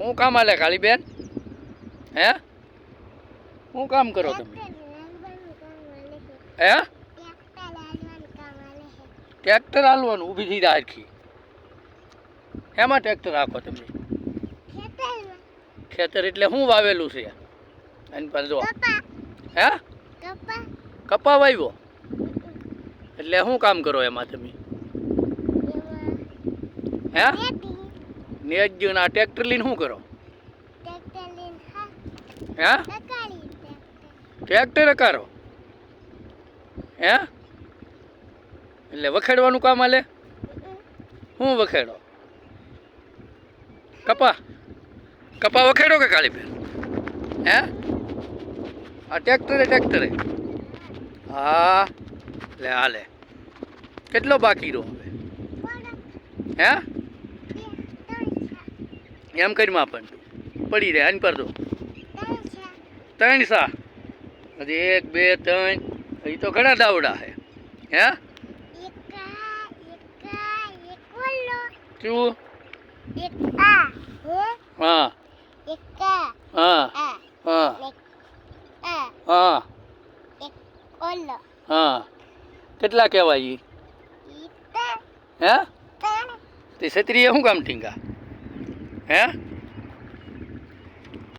શું કામ હાલે બેન? હે? શું કામ કરો તમે? હે? ટ્રેક્ટર હાલવાનું ઊભી થઈ રાખી. એમાં ટ્રેક્ટર રાખો તમે? ખેતર એટલે શું વાવેલું છે? એની પર જો. હે? કપા. વાવ્યો? એટલે શું કામ કરો એમાં તમે? હે? નેજ્યું ના ટ્રેક્ટર લઈને શું કરો? હે. ટ્રેક્ટર કરો હે? એટલે વખેડવાનું કામ હાલે? હું વખેડો? કપા? કપા વખેડો કે કાળીબેન હે? આ ટ્રેક્ટરે ટ્રેક્ટરે હા. લે હાલે. કેટલો બાકી રહ્યો હવે? હે? એમ કરીમાં આપણને પડી રહે આની પર તો. ત્રણ સા. હજી એક બે ત્રણ. હજી તો ઘણા દાવડા છે. હે? શું? હા. હા. હા. હા. હા. કેટલા કહેવાય હે? તે છત્રીએ શું કામ ટીંગા? હે